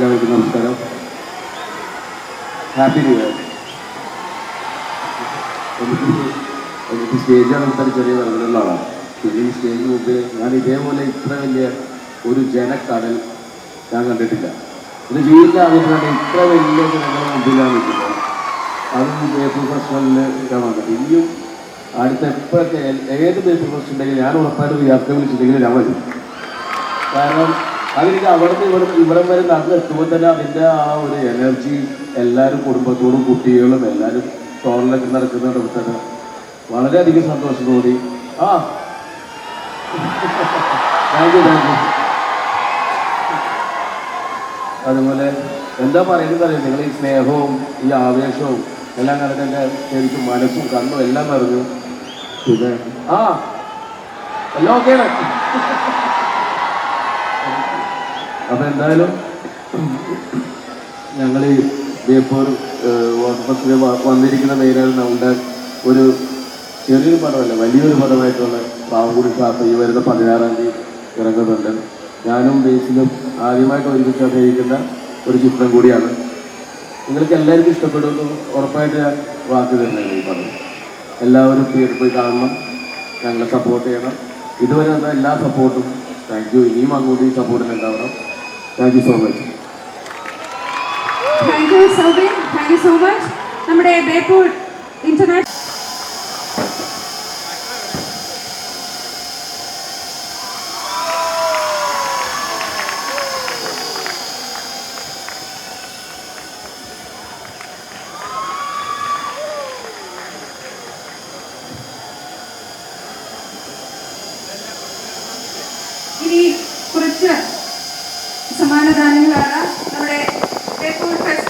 എല്ലാവർക്കും നമസ്കാരം. Happy new year എനിക്ക് എനിക്ക് സ്റ്റേജ് നടത്താൻ ചെറിയ വർഗമുള്ള ആളാണ് പിന്നെ ഈ സ്റ്റേജിന് മുമ്പേ ഞാൻ ഇതേപോലെ ഇത്ര വലിയ ഒരു ജനക്കടൽ ഞാൻ കണ്ടിട്ടില്ല. എന്റെ ജീവിതത്തിൽ ആദ്യമായിട്ടാണ് ഇത്ര വലിയ ജനങ്ങളുടെ മുമ്പിലാണ് നിൽക്കുന്നത് അതും പേപ്പർ പ്രശ്നങ്ങളിൽ ഞാൻ ഇനിയും അടുത്ത എപ്പോഴൊക്കെ ഏത് പേപ്പർ പ്രശ്നം ഉണ്ടെങ്കിലും ഞാൻ ഉറപ്പായിട്ട് വിദ്യാർത്ഥി വിളിച്ചിട്ടുണ്ടെങ്കിൽ ഞാൻ വരും. കാരണം അതെനിക്ക് അവിടുന്ന് ഇവിടെ ഇവിടം വരെ നടന്നെത്തുമ്പോൾ തന്നെ അതിന്റെ ആ ഒരു എനർജി എല്ലാവരും കുടുംബത്തോടും കുട്ടികളും എല്ലാവരും ടോണിലൊക്കെ നടക്കുന്നിടത്ത് തന്നെ വളരെയധികം സന്തോഷം തോന്നി. ആ. താങ്ക് യു താങ്ക് യു അതുപോലെ എന്താ പറയുന്നത് അറിയാം? നിങ്ങൾ ഈ സ്നേഹവും ഈ ആവേശവും എല്ലാം കണ്ടിട്ട് എന്റെ ശരിക്കും മനസ്സും കണ്ണും എല്ലാം നിറഞ്ഞു. ആ. എല്ലാം ഓക്കെയാണ് അപ്പൊ എന്തായാലും ഞങ്ങൾ ഈ ബേപ്പൂർ ഫെസ്റ്റിൽ വന്നിരിക്കുന്ന മെയിനാണ് നമ്മുടെ ഒരു ചെറിയൊരു പടമല്ല വലിയൊരു പടമായിട്ടുള്ള പാവംകുടി ഷാപ്പ് ഈ വരുന്ന പതിനാറാം തീയതി ഇറങ്ങുന്നുണ്ട്. ഞാനും ബേസിലും ആദ്യമായിട്ട് ഒരുമിച്ച് അഭിനയിക്കുന്ന ഒരു ചിത്രം കൂടിയാണ്. നിങ്ങൾക്ക് എല്ലാവർക്കും ഇഷ്ടപ്പെടുമെന്ന് ഉറപ്പായിട്ട് ഞാൻ വാക്ക് തരുന്നതാണ് ഈ പടം. എല്ലാവരും തിയേറ്ററിൽ പോയി കാണണം ഞങ്ങളെ സപ്പോർട്ട് ചെയ്യണം. ഇതുവരെ തന്ന എല്ലാ സപ്പോർട്ടും താങ്ക് യു ഇനിയും അങ്ങോട്ട് ഈ സപ്പോർട്ടിന് ഉണ്ടാവണം. Thank you so much thank you Soubin thank you so much നമ്മുടെ ബേപ്പൂർ ഇന്റർനാഷണൽ ഇനി കുറച്ച് സമ്മാനദാനങ്ങളാണ് നമ്മുടെ ബേപ്പൂർ ഫെസ്റ്റ്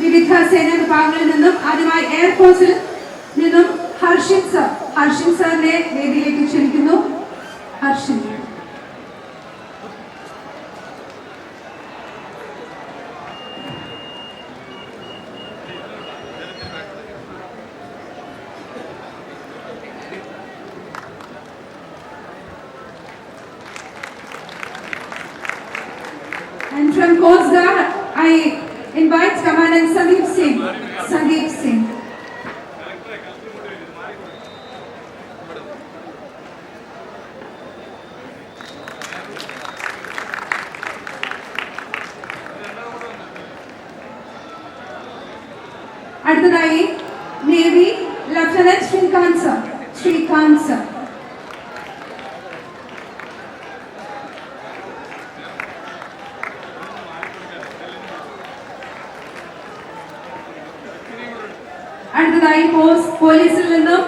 വിവിധ സേനാ വിഭാഗങ്ങളിൽ നിന്നും ആദ്യമായി എയർഫോഴ്സിൽ നിന്നും ഹർഷിൻ സർ ഹർഷിൻ സാറിനെ വേദിയിലേക്ക് ക്ഷണിക്കുന്നു Harshin And from Coast Guard, I invites Commander Sandeep Singh. Sandeep Singh. அடுத்ததாகி navy lieutenant Srikanth sir Srikanth sir അടുത്തതായി പോലീസിൽ നിന്നും